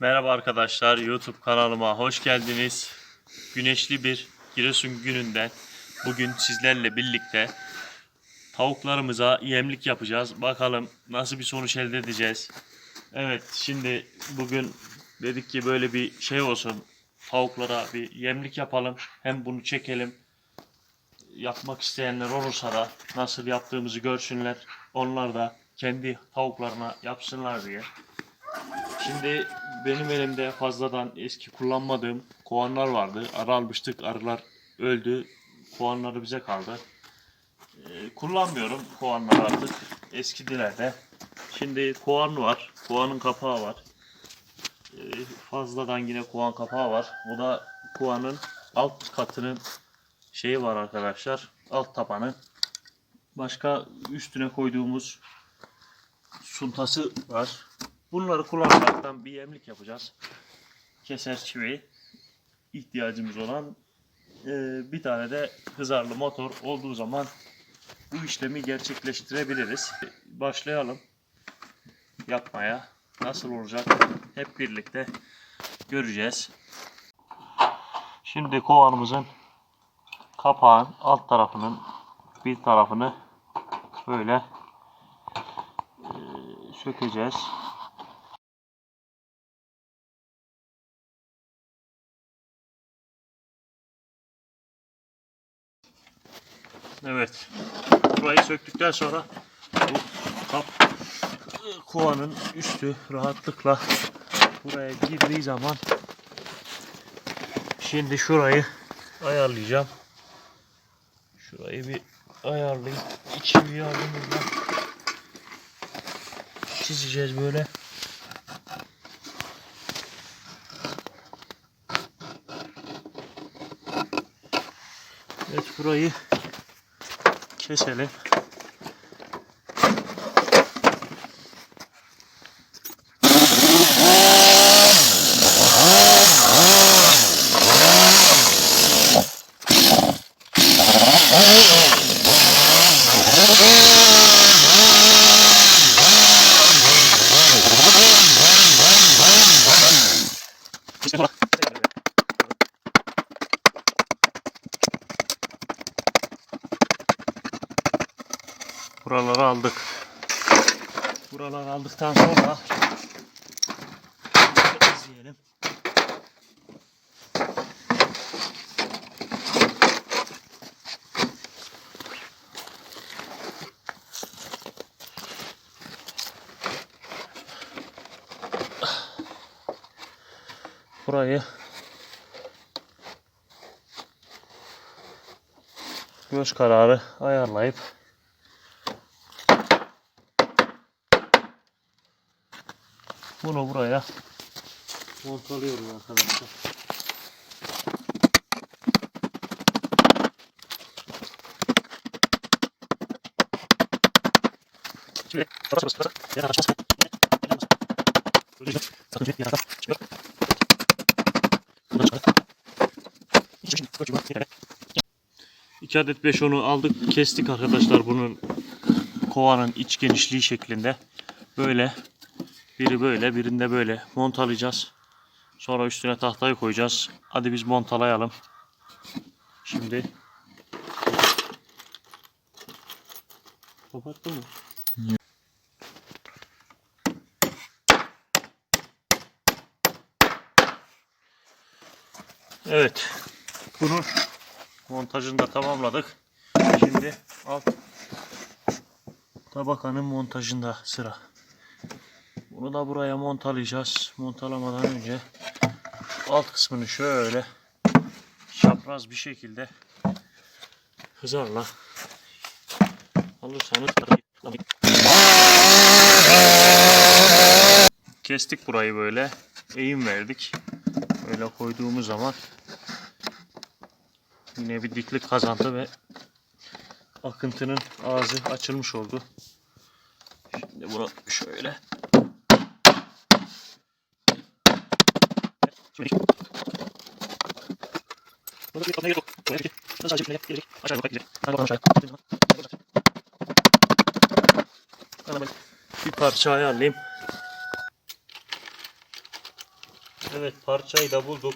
Merhaba arkadaşlar, YouTube kanalıma hoş geldiniz. Güneşli bir Giresun gününden bugün sizlerle birlikte tavuklarımıza yemlik yapacağız. Bakalım nasıl bir sonuç elde edeceğiz. Evet, şimdi bugün dedik ki böyle bir şey olsun. Tavuklara bir yemlik yapalım. Hem bunu çekelim. Yapmak isteyenler olursa da nasıl yaptığımızı görsünler. Onlar da kendi tavuklarına yapsınlar diye. Şimdi benim elimde fazladan eski kullanmadığım kovanlar vardı. Arı almıştık, arılar öldü. Kovanları bize kaldı. Ee, kullanmıyorum kovanları artık. Eskidiler de. Şimdi kovan var. Kovanın kapağı var. Ee, fazladan yine kovan kapağı var. Bu da kovanın alt katının şeyi var arkadaşlar. Alt tabanı. Başka üstüne koyduğumuz suntası var. Bunları kullanaraktan bir yemlik yapacağız. Keser çivi ihtiyacımız olan e, bir tane de hızarlı motor olduğu zaman bu işlemi gerçekleştirebiliriz. Başlayalım yapmaya. Nasıl olacak hep birlikte göreceğiz. Şimdi kovanımızın kapağın alt tarafının bir tarafını böyle e, sökeceğiz. Evet. Burayı söktükten sonra bu kap kovanın üstü rahatlıkla buraya girdiği zaman şimdi şurayı ayarlayacağım. Şurayı bir ayarlayayım. İçi bir yardımıyla çizeceğiz böyle. Evet burayı keselim. Buraları aldık. Buraları aldıktan sonra izleyelim. Burayı göz kararı ayarlayıp Bunu buraya montalıyorum arkadaşlar. İki şimdi koçuma yere. 2 adet 5 onu aldık kestik arkadaşlar bunun kovanın iç genişliği şeklinde böyle biri böyle, birinde böyle montalayacağız. Sonra üstüne tahtayı koyacağız. Hadi biz montalayalım. Şimdi Kapattın mı? Evet. Bunun montajını da tamamladık. Şimdi alt tabakanın montajında sıra. Bunu da buraya montalayacağız. Montalamadan önce alt kısmını şöyle çapraz bir şekilde hızarla alırsanız kestik burayı böyle eğim verdik. Böyle koyduğumuz zaman yine bir diklik kazandı ve akıntının ağzı açılmış oldu. Şimdi bunu şöyle Bir gerek yok. Parça ayarlayayım. Evet parçayı da bulduk.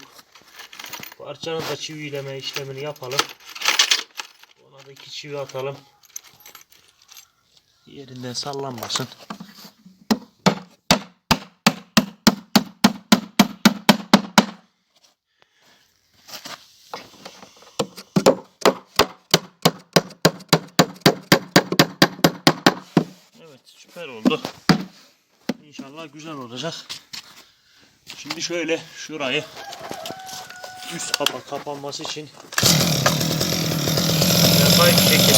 Parçanın da çivileme işlemini yapalım. Ona da iki çivi atalım. Yerinden sallanmasın. Evet süper oldu. İnşallah güzel olacak. Şimdi şöyle şurayı üst kapak kapanması için yapay şekilde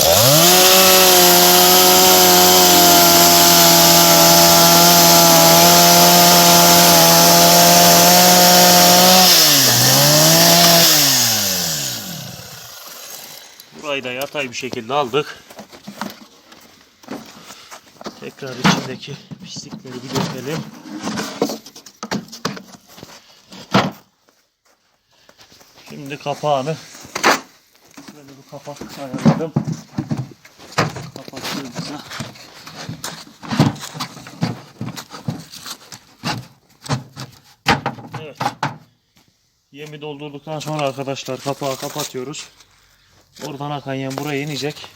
Burayı da yatay bir şekilde aldık. Tekrar içindeki pislikleri bir dökelim. Şimdi kapağını şöyle bir kapak ayarladım. Kapattığımızda Evet. Yemi doldurduktan sonra arkadaşlar kapağı kapatıyoruz. Oradan akan yem buraya inecek.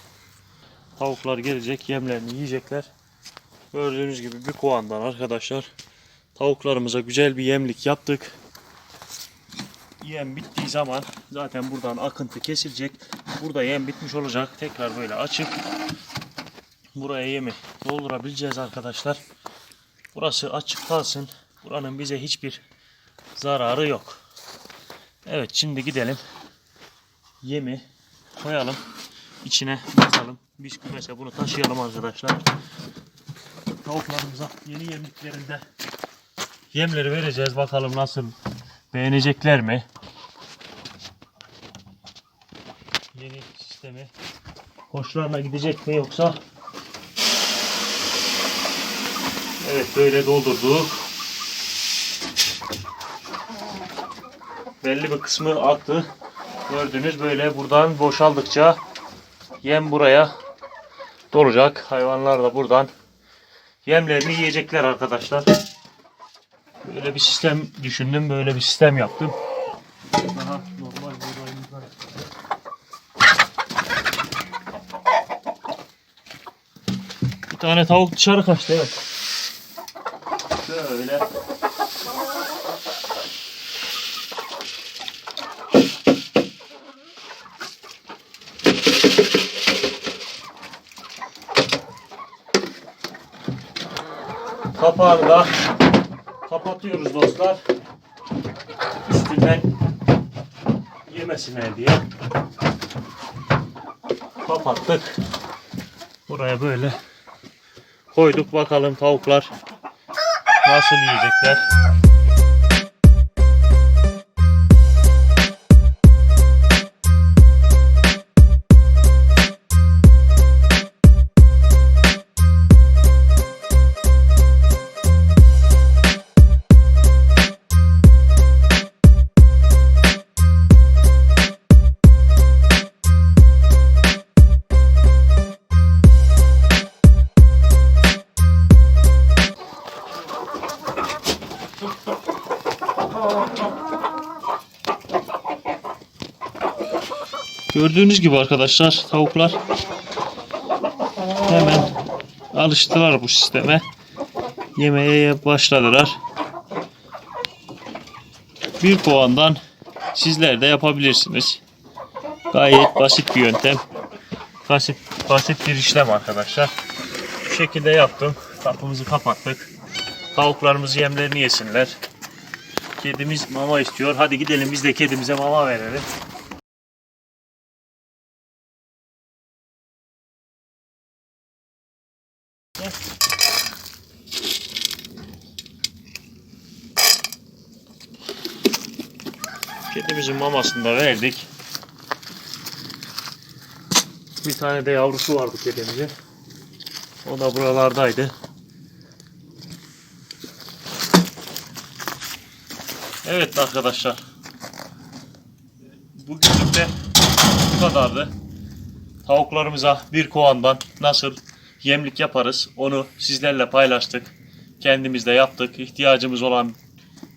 Tavuklar gelecek, yemlerini yiyecekler. Gördüğünüz gibi bir kovandan arkadaşlar tavuklarımıza güzel bir yemlik yaptık. Yem bittiği zaman zaten buradan akıntı kesilecek. Burada yem bitmiş olacak. Tekrar böyle açıp buraya yemi doldurabileceğiz arkadaşlar. Burası açık kalsın. Buranın bize hiçbir zararı yok. Evet şimdi gidelim. Yemi koyalım. içine basalım. Biz kümese bunu taşıyalım arkadaşlar. Tavuklarımıza yeni yemliklerinde yemleri vereceğiz. Bakalım nasıl beğenecekler mi? Yeni sistemi hoşlarına gidecek mi yoksa Evet böyle doldurduk. Belli bir kısmı aktı. Gördüğünüz böyle buradan boşaldıkça yem buraya dolacak. Hayvanlar da buradan yemlerini yiyecekler arkadaşlar. Böyle bir sistem düşündüm. Böyle bir sistem yaptım. Daha normal buğdayımızdan. Bir tane tavuk dışarı kaçtı evet. Şöyle. Kapağını da kapatıyoruz dostlar. Üstünden yemesinler diye kapattık. Buraya böyle koyduk bakalım tavuklar nasıl yiyecekler. Gördüğünüz gibi arkadaşlar tavuklar hemen alıştılar bu sisteme. Yemeye başladılar. Bir kovandan sizler de yapabilirsiniz. Gayet basit bir yöntem. Basit, basit bir işlem arkadaşlar. Bu şekilde yaptım. Kapımızı kapattık. Tavuklarımız yemlerini yesinler. Kedimiz mama istiyor. Hadi gidelim biz de kedimize mama verelim. Kedimizin mamasını da verdik. Bir tane de yavrusu vardı kedimizin. O da buralardaydı. Evet arkadaşlar. Bugünlük de bu kadardı. Tavuklarımıza bir kovandan nasıl yemlik yaparız onu sizlerle paylaştık. Kendimiz de yaptık. İhtiyacımız olan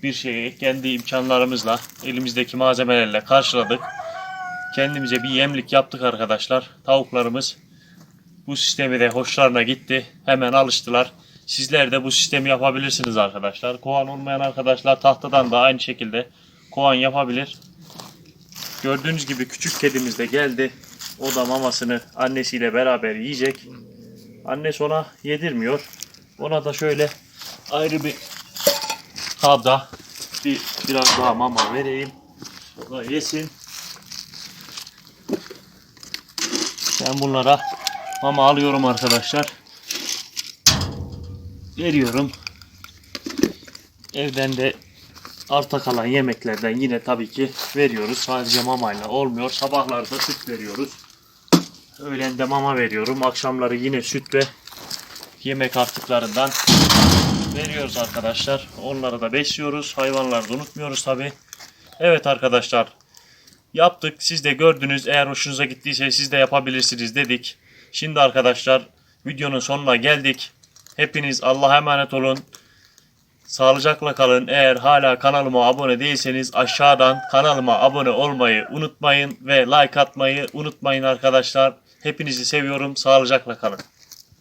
bir şeyi kendi imkanlarımızla, elimizdeki malzemelerle karşıladık. Kendimize bir yemlik yaptık arkadaşlar. Tavuklarımız bu sistemi de hoşlarına gitti. Hemen alıştılar. Sizler de bu sistemi yapabilirsiniz arkadaşlar. Kovan olmayan arkadaşlar tahtadan da aynı şekilde kovan yapabilir. Gördüğünüz gibi küçük kedimiz de geldi. O da mamasını annesiyle beraber yiyecek. Annesi ona yedirmiyor. Ona da şöyle ayrı bir kabda bir biraz daha mama vereyim. Da yesin. Ben bunlara mama alıyorum arkadaşlar. Veriyorum. Evden de arta kalan yemeklerden yine tabii ki veriyoruz. Sadece mamayla olmuyor. Sabahları da süt veriyoruz. Öğlende mama veriyorum. Akşamları yine süt ve yemek artıklarından veriyoruz arkadaşlar. Onları da besliyoruz. Hayvanları da unutmuyoruz tabii. Evet arkadaşlar. Yaptık. Siz de gördünüz. Eğer hoşunuza gittiyse siz de yapabilirsiniz dedik. Şimdi arkadaşlar videonun sonuna geldik. Hepiniz Allah'a emanet olun. Sağlıcakla kalın. Eğer hala kanalıma abone değilseniz aşağıdan kanalıma abone olmayı unutmayın ve like atmayı unutmayın arkadaşlar. Hepinizi seviyorum. Sağlıcakla kalın.